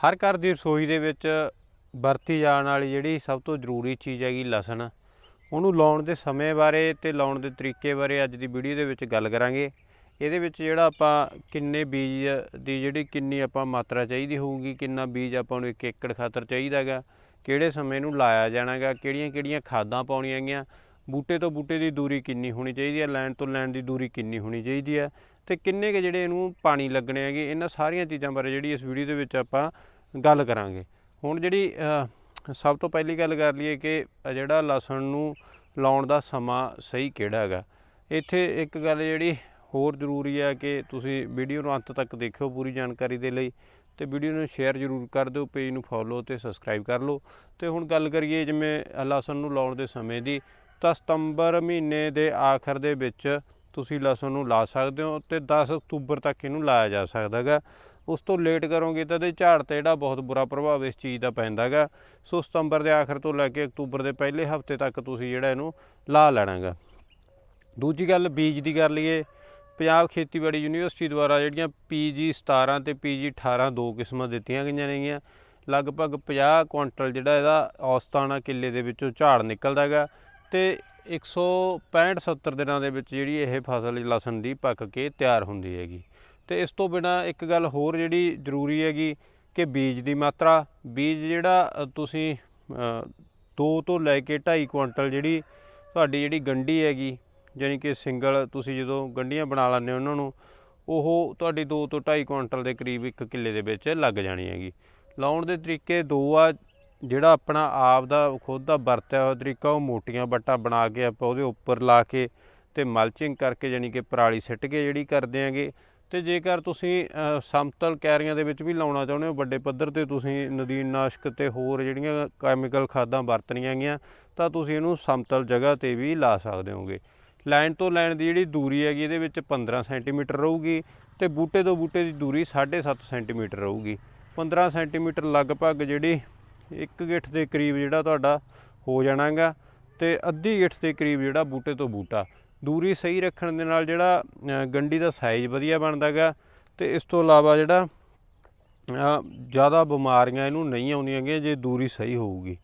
ਹਰ ਘਰ ਦੀ ਰਸੋਈ ਦੇ ਵਿੱਚ ਵਰਤੀ ਜਾਣ ਵਾਲੀ ਜਿਹੜੀ ਸਭ ਤੋਂ ਜ਼ਰੂਰੀ ਚੀਜ਼ ਹੈਗੀ ਲਸਣ। ਉਹਨੂੰ ਲਾਉਣ ਦੇ ਸਮੇਂ ਬਾਰੇ ਤੇ ਲਾਉਣ ਦੇ ਤਰੀਕੇ ਬਾਰੇ ਅੱਜ ਦੀ ਵੀਡੀਓ ਦੇ ਵਿੱਚ ਗੱਲ ਕਰਾਂਗੇ। ਇਹਦੇ ਵਿੱਚ ਜਿਹੜਾ ਆਪਾਂ ਕਿੰਨੇ ਬੀਜ ਦੀ ਜਿਹੜੀ ਕਿੰਨੀ ਆਪਾਂ ਮਾਤਰਾ ਚਾਹੀਦੀ ਹੋਊਗੀ, ਕਿੰਨਾ ਬੀਜ ਆਪਾਂ ਨੂੰ ਇੱਕ ਏਕੜ ਖਾਤਰ ਚਾਹੀਦਾਗਾ ਕਿਹੜੇ ਸਮੇਂ ਨੂੰ ਲਾਇਆ ਜਾਣਾਗਾ ਕਿਹੜੀਆਂ ਕਿਹੜੀਆਂ ਖਾਦਾਂ ਪਾਉਣੀਆਂ ਗੀਆਂ ਬੂਟੇ ਤੋਂ ਬੂਟੇ ਦੀ ਦੂਰੀ ਕਿੰਨੀ ਹੋਣੀ ਚਾਹੀਦੀ ਹੈ? ਲੈਣ ਤੋਂ ਲੈਣ ਦੀ ਦੂਰੀ ਕਿੰਨੀ ਹੋਣੀ ਚਾਹੀਦੀ ਹੈ? ਤੇ ਕਿੰਨੇ ਕੁ ਜਿਹੜੇ ਇਹਨੂੰ ਪਾਣੀ ਲੱਗਣੇ ਹੈਗੇ? ਇਹਨਾਂ ਸਾਰੀਆਂ ਚੀਜ਼ਾਂ ਬਾਰੇ ਜਿਹੜੀ ਇਸ ਵੀਡੀਓ ਦੇ ਵਿੱਚ ਆਪਾਂ ਗੱਲ ਕਰਾਂਗੇ। ਹੁਣ ਜਿਹੜੀ ਸਭ ਤੋਂ ਪਹਿਲੀ ਗੱਲ ਕਰ ਲਈਏ ਕਿ ਜਿਹੜਾ ਲਸਣ ਨੂੰ ਲਾਉਣ ਦਾ ਸਮਾਂ ਸਹੀ ਕਿਹੜਾ ਹੈਗਾ? ਇੱਥੇ ਇੱਕ ਗੱਲ ਜਿਹੜੀ ਹੋਰ ਜ਼ਰੂਰੀ ਹੈ ਕਿ ਤੁਸੀਂ ਵੀਡੀਓ ਨੂੰ ਅੰਤ ਤੱਕ ਦੇਖਿਓ ਪੂਰੀ ਜਾਣਕਾਰੀ ਦੇ ਲਈ ਤੇ ਵੀਡੀਓ ਨੂੰ ਸ਼ੇਅਰ ਜ਼ਰੂਰ ਕਰ ਦਿਓ, ਪੇਜ ਨੂੰ ਫੋਲੋ ਤੇ ਸਬਸਕ੍ਰਾਈਬ ਕਰ ਲਓ। ਤੇ ਹੁਣ ਗੱਲ ਕਰੀਏ ਜਿਵੇਂ ਲਸਣ ਨੂੰ ਲਾਉਣ ਦੇ ਸਮੇਂ ਦੀ ਤਾਂ ਸਤੰਬਰ ਮਹੀਨੇ ਦੇ ਆਖਰ ਦੇ ਵਿੱਚ ਤੁਸੀਂ ਲਸਣ ਨੂੰ ਲਾ ਸਕਦੇ ਹੋ ਤੇ 10 ਅਕਤੂਬਰ ਤੱਕ ਇਹਨੂੰ ਲਾਇਆ ਜਾ ਸਕਦਾ ਹੈਗਾ। ਉਸ ਤੋਂ ਲੇਟ ਕਰੋਗੇ ਤਾਂ ਇਹਦੇ ਝਾੜ ਤੇ ਜਿਹੜਾ ਬਹੁਤ ਬੁਰਾ ਪ੍ਰਭਾਵ ਇਸ ਚੀਜ਼ ਦਾ ਪੈਂਦਾ ਹੈਗਾ। ਸੋ ਸਤੰਬਰ ਦੇ ਆਖਰ ਤੋਂ ਲੈ ਕੇ ਅਕਤੂਬਰ ਦੇ ਪਹਿਲੇ ਹਫ਼ਤੇ ਤੱਕ ਤੁਸੀਂ ਜਿਹੜਾ ਇਹਨੂੰ ਲਾ ਲੈਣਾ ਹੈਗਾ। ਦੂਜੀ ਗੱਲ ਬੀਜ ਦੀ ਕਰ ਲਈਏ। ਪੰਜਾਬ ਖੇਤੀਬਾੜੀ ਯੂਨੀਵਰਸਿਟੀ ਦੁਆਰਾ ਜਿਹੜੀਆਂ ਪੀਜੀ 17 ਤੇ ਪੀਜੀ 18 ਦੋ ਕਿਸਮਾਂ ਦਿੱਤੀਆਂ ਗਈਆਂ ਨੇਗੀਆਂ। ਲਗਭਗ 50 ਕੁਇੰਟਲ ਜਿਹੜਾ ਇਹਦਾ ਔਸਤਾਨਾ ਕਿੱਲੇ ਦੇ ਵਿੱਚੋਂ ਝਾੜ ਨਿਕਲਦਾ ਹੈਗਾ। ਤੇ 165 70 ਦਿਨਾਂ ਦੇ ਵਿੱਚ ਜਿਹੜੀ ਇਹ ਫਸਲ ਲਸਣ ਦੀ ਪੱਕ ਕੇ ਤਿਆਰ ਹੁੰਦੀ ਹੈਗੀ। ਤੇ ਇਸ ਤੋਂ ਬਿਨਾ ਇੱਕ ਗੱਲ ਹੋਰ ਜਿਹੜੀ ਜ਼ਰੂਰੀ ਹੈਗੀ ਕਿ ਬੀਜ ਦੀ ਮਾਤਰਾ, ਬੀਜ ਜਿਹੜਾ ਤੁਸੀਂ 2 ਤੋਂ ਲੈ ਕੇ 2.5 ਕੁਇੰਟਲ ਜਿਹੜੀ ਤੁਹਾਡੀ ਜਿਹੜੀ ਗੰਢੀ ਹੈਗੀ ਯਾਨੀ ਕਿ ਸਿੰਗਲ ਤੁਸੀਂ ਜਦੋਂ ਗੰਢੀਆਂ ਬਣਾ ਲੈਂਦੇ ਹੋ ਉਹਨਾਂ ਨੂੰ, ਉਹ ਤੁਹਾਡੀ 2 ਤੋਂ 2.5 ਕੁਇੰਟਲ ਦੇ ਕਰੀਬ ਇੱਕ ਕਿੱਲੇ ਦੇ ਵਿੱਚ ਲੱਗ ਜਾਣੀ ਹੈਗੀ। ਲਾਉਣ ਦੇ ਤਰੀਕੇ ਦੋ ਆ ਜਿਹੜਾ ਆਪਣਾ ਆਪ ਦਾ, ਖੁਦ ਦਾ ਵਰਤਿਆ ਹੋਇਆ ਤਰੀਕਾ, ਉਹ ਮੋਟੀਆਂ ਬੱਟਾਂ ਬਣਾ ਕੇ ਆਪਾਂ ਉਹਦੇ ਉੱਪਰ ਲਾ ਕੇ ਤੇ ਮਲਚਿੰਗ ਕਰਕੇ ਯਾਨੀ ਕਿ ਪਰਾਲੀ ਸਿੱਟ ਕੇ ਜਿਹੜੀ ਕਰਦੇ ਆਂਗੇ। ਤੇ ਜੇਕਰ ਤੁਸੀਂ ਸਮਤਲ ਕੈਰੀਆਂ ਦੇ ਵਿੱਚ ਵੀ ਲਾਉਣਾ ਚਾਹੁੰਦੇ ਹੋ, ਵੱਡੇ ਪੱਧਰ ਤੇ ਤੁਸੀਂ ਨਦੀਨਨਾਸ਼ਕ ਤੇ ਹੋਰ ਜਿਹੜੀਆਂ ਕੈਮੀਕਲ ਖਾਦਾਂ ਵਰਤਣੀਆਂ ਗੀਆਂ ਤਾਂ ਤੁਸੀਂ ਇਹਨੂੰ ਸਮਤਲ ਜਗ੍ਹਾ ਤੇ ਵੀ ਲਾ ਸਕਦੇ ਹੋਗੇ। ਲਾਈਨ ਤੋਂ ਲਾਈਨ ਦੀ ਜਿਹੜੀ ਦੂਰੀ ਹੈਗੀ, ਇਹਦੇ ਵਿੱਚ 15 ਸੈਂਟੀਮੀਟਰ ਰਹੂਗੀ ਤੇ ਬੂਟੇ ਤੋਂ ਬੂਟੇ ਦੀ ਦੂਰੀ 7.5 ਸੈਂਟੀਮੀਟਰ ਰਹੂਗੀ। 15 ਸੈਂਟੀਮੀਟਰ ਲਗਭਗ ਜਿਹੜੀ ਇੱਕ ਗਿੱਠ ਦੇ ਕਰੀਬ ਜਿਹੜਾ ਤੁਹਾਡਾ ਹੋ ਜਾਣਾਗਾ ਤੇ ਅੱਧੀ ਗਿੱਠ ਦੇ ਕਰੀਬ ਜਿਹੜਾ ਬੂਟੇ ਤੋਂ ਬੂਟਾ। ਦੂਰੀ ਸਹੀ ਰੱਖਣ ਦੇ ਨਾਲ ਜਿਹੜਾ ਅ, ਗੰਢੀ ਦਾ ਸਾਈਜ਼ ਵਧੀਆ ਬਣਦਾਗਾ ਤੇ ਇਸ ਤੋਂ ਇਲਾਵਾ ਜਿਹੜਾ ਜ਼ਿਆਦਾ ਬਿਮਾਰੀਆਂ ਇਹਨੂੰ ਨਹੀਂ ਆਉਂਦੀਆਂ ਗੀਆਂ ਜੇ ਦੂਰੀ ਸਹੀ ਹੋਊਗੀ।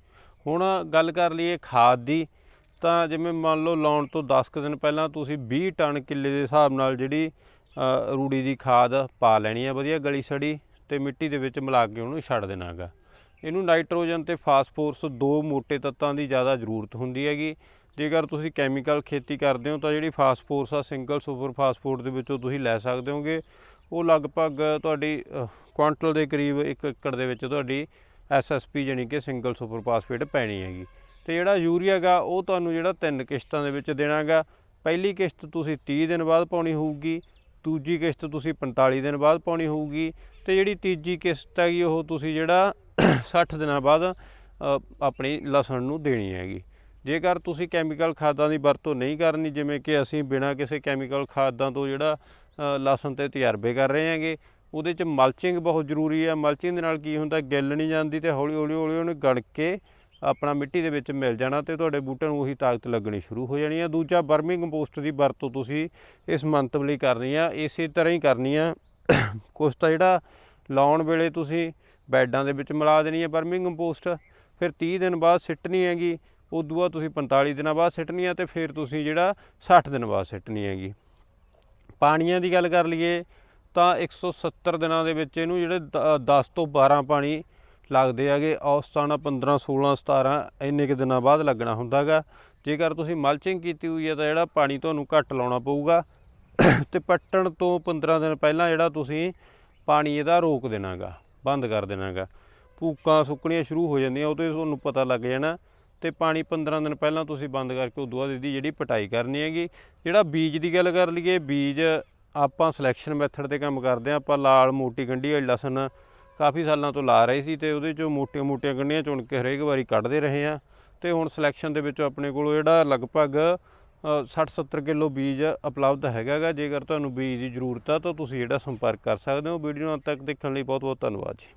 ਹੁਣ ਗੱਲ ਕਰ ਲਈਏ ਖਾਦ ਦੀ ਤਾਂ ਜਿਵੇਂ ਮੰਨ ਲਓ ਲਾਉਣ ਤੋਂ 10 ਕੁ ਦਿਨ ਪਹਿਲਾਂ ਤੁਸੀਂ 20 ਟਨ ਕਿੱਲੇ ਦੇ ਹਿਸਾਬ ਨਾਲ ਜਿਹੜੀ ਰੂੜੀ ਦੀ ਖਾਦ ਪਾ ਲੈਣੀ ਹੈ ਵਧੀਆ ਗਲੀ ਸੜੀ ਤੇ ਮਿੱਟੀ ਦੇ ਵਿੱਚ ਮਿਲਾ ਕੇ ਉਹਨੂੰ ਛੱਡ ਦੇਣਾਗਾ। ਇਹਨੂੰ ਨਾਈਟ੍ਰੋਜਨ ਤੇ ਫਾਸਫੋਰਸ ਦੋ ਮੋਟੇ ਤੱਤਾਂ ਦੀ ਜ਼ਿਆਦਾ ਜ਼ਰੂਰਤ ਹੁੰਦੀ ਹੈਗੀ। ਜੇਕਰ ਤੁਸੀਂ ਕੈਮੀਕਲ ਖੇਤੀ ਕਰਦੇ ਹੋ ਤਾਂ ਜਿਹੜੀ ਫਾਸਫੋਰਸ ਆ ਸਿੰਗਲ ਸੁਪਰ ਫਾਸਫੋਰਟ ਦੇ ਵਿੱਚੋਂ ਤੁਸੀਂ ਲੈ ਸਕਦੇ ਹੋਗੇ। ਉਹ ਲਗਭਗ ਤੁਹਾਡੀ ਕੁਆਂਟਲ ਦੇ ਕਰੀਬ 1 ਏਕੜ ਦੇ ਵਿੱਚ ਤੁਹਾਡੀ ਐਸਐਸਪੀ ਜਾਨੀ ਕਿ ਸਿੰਗਲ ਸੁਪਰ ਫਾਸਫੇਟ ਪੈਣੀ ਹੈਗੀ। ਤੇ ਜਿਹੜਾ ਯੂਰੀਆ ਹੈਗਾ, ਉਹ ਤੁਹਾਨੂੰ ਜਿਹੜਾ ਤਿੰਨ ਕਿਸ਼ਤਾਂ ਦੇ ਵਿੱਚ ਦੇਣਾਗਾ ਪਹਿਲੀ ਕਿਸ਼ਤ ਤੁਸੀਂ 30 ਦਿਨ ਬਾਅਦ ਪਾਉਣੀ ਹੋਊਗੀ, ਦੂਜੀ ਕਿਸ਼ਤ ਤੁਸੀਂ 45 ਦਿਨ ਬਾਅਦ ਪਾਉਣੀ ਹੋਊਗੀ। ਤੇ ਜਿਹੜੀ ਤੀਜੀ ਕਿਸ਼ਤ ਹੈਗੀ, ਉਹ ਤੁਸੀਂ ਜਿਹੜਾ 60 ਦਿਨਾਂ ਬਾਅਦ ਆਪਣੀ ਲਸਣ ਨੂੰ ਦੇਣੀ ਹੈਗੀ। ਜੇਕਰ ਤੁਸੀਂ ਕੈਮੀਕਲ ਖਾਦਾਂ ਦੀ ਵਰਤੋਂ ਨਹੀਂ ਕਰਨੀ, ਜਿਵੇਂ ਕਿ ਅਸੀਂ ਬਿਨਾਂ ਕਿਸੇ ਕੈਮੀਕਲ ਖਾਦਾਂ ਤੋਂ ਜਿਹੜਾ ਲਸਣ ਤੇ ਤਜਰਬੇ ਕਰ ਰਹੇ ਹਾਂਗੇ, ਉਹਦੇ ਚ ਮਲਚਿੰਗ ਬਹੁਤ ਜ਼ਰੂਰੀ ਹੈ। ਮਲਚਿੰਗ ਦੇ ਨਾਲ ਕੀ ਹੁੰਦਾ, ਗਿੱਲ ਨਹੀਂ ਜਾਂਦੀ ਤੇ ਹੌਲੀ ਹੌਲੀ ਹੌਲੀ ਉਹਨੂੰ ਗੜ ਕੇ ਆਪਣਾ ਮਿੱਟੀ ਦੇ ਵਿੱਚ ਮਿਲ ਜਾਣਾ ਤੇ ਤੁਹਾਡੇ ਬੂਟਿਆਂ ਨੂੰ ਉਹੀ ਤਾਕਤ ਲੱਗਣੀ ਸ਼ੁਰੂ ਹੋ ਜਾਣੀ ਹੈ। ਦੂਜਾ ਬਰਮਿੰਗ ਕੰਪੋਸਟ ਦੀ ਵਰਤੋਂ ਤੁਸੀਂ ਇਸ ਮੰਤਵ ਲਈ ਕਰਨੀ ਆ। ਇਸੇ ਤਰ੍ਹਾਂ ਹੀ ਕਰਨੀ ਆ। ਕੁਛ ਤਾਂ ਜਿਹੜਾ ਲਾਉਣ ਵੇਲੇ ਤੁਸੀਂ ਬੈਡਾਂ ਦੇ ਵਿੱਚ ਮਿਲਾ ਦੇਣੀ ਹੈ ਬਰਮਿੰਗ ਕੰਪੋਸਟ ਫਿਰ 30 ਦਿਨ ਬਾਅਦ ਸਿੱਟਣੀ ਹੈਗੀ, ਉਦੋਂ ਬਾਅਦ ਤੁਸੀਂ 45 ਦਿਨਾਂ ਬਾਅਦ ਸਿੱਟਣੀ ਹੈ ਤੇ ਫਿਰ ਤੁਸੀਂ ਜਿਹੜਾ 60 ਦਿਨ ਬਾਅਦ ਸਿੱਟਣੀ ਹੈਗੀ। ਪਾਣੀਆਂ ਦੀ ਗੱਲ ਕਰ ਲਈਏ ਤਾਂ 170 ਦਿਨਾਂ ਦੇ ਵਿੱਚ ਇਹਨੂੰ ਜਿਹੜੇ 10 ਤੋਂ 12 ਪਾਣੀ ਲੱਗਦੇ ਹੈਗੇ ਔਸਤਾਨਾ 15 16 17 ਇੰਨੇ ਕੁ ਦਿਨਾਂ ਬਾਅਦ ਲੱਗਣਾ ਹੁੰਦਾਗਾ ਜੇਕਰ ਤੁਸੀਂ ਮਲਚਿੰਗ ਕੀਤੀ ਹੋਈ ਹੈ ਤਾਂ ਜਿਹੜਾ ਪਾਣੀ ਤੁਹਾਨੂੰ ਘੱਟ ਲਾਉਣਾ ਪਊਗਾ। ਤੇ ਪੱਟਣ ਤੋਂ 15 ਦਿਨ ਪਹਿਲਾਂ ਜਿਹੜਾ ਤੁਸੀਂ ਪਾਣੀ ਇਹਦਾ ਰੋਕ ਦੇਣਾਗਾ ਬੰਦ ਕਰ ਦੇਣਾਗਾ। ਭੂਕਾਂ ਸੁੱਕਣੀਆਂ ਸ਼ੁਰੂ ਹੋ ਜਾਂਦੀਆਂ ਉਹਦੇ ਤੁਹਾਨੂੰ ਪਤਾ ਲੱਗ ਜਾਣਾ ਤੇ ਪਾਣੀ 15 ਦਿਨ ਪਹਿਲਾਂ ਤੁਸੀਂ ਬੰਦ ਕਰਕੇ ਉਦੋਂ ਬਾਅਦ ਇਹਦੀ ਜਿਹੜੀ ਪਟਾਈ ਕਰਨੀ ਹੈਗੀ। ਜਿਹੜਾ ਬੀਜ ਦੀ ਗੱਲ ਕਰ ਲਈਏ, ਬੀਜ ਆਪਾਂ ਸਿਲੈਕਸ਼ਨ ਮੈਥਡ ਤੇ ਕੰਮ ਕਰਦੇ ਆ ਆਪਾਂ ਲਾਲ, ਮੋਟੀ ਗੰਢੀ ਵਾਲੀ ਲਸਣ ਕਾਫੀ ਸਾਲਾਂ ਤੋਂ ਲਾ ਰਹੇ ਸੀ ਤੇ ਉਹਦੇ ਚੋਂ ਮੋਟੀਆਂ-ਮੋਟੀਆਂ ਗੰਢੀਆਂ ਚੁਣ ਕੇ ਹਰੇਕ ਵਾਰੀ ਕੱਢਦੇ ਰਹੇ ਆ ਤੇ ਹੁਣ ਸਿਲੈਕਸ਼ਨ ਦੇ ਵਿੱਚ ਆਪਣੇ ਕੋਲ ਜਿਹੜਾ ਲਗਭਗ 60-70 ਕਿਲੋ ਬੀਜ ਉਪਲਬਧ ਹੈਗਾਗਾ। ਜੇਕਰ ਤੁਹਾਨੂੰ ਬੀਜ ਦੀ ਜ਼ਰੂਰਤ ਆ ਤਾਂ ਤੁਸੀਂ ਜਿਹੜਾ ਸੰਪਰਕ ਕਰ ਸਕਦੇ ਹੋ। ਵੀਡੀਓ ਅੰਤ ਤੱਕ ਦੇਖਣ ਲਈ ਬਹੁਤ-ਬਹੁਤ ਧੰਨਵਾਦ ਜੀ।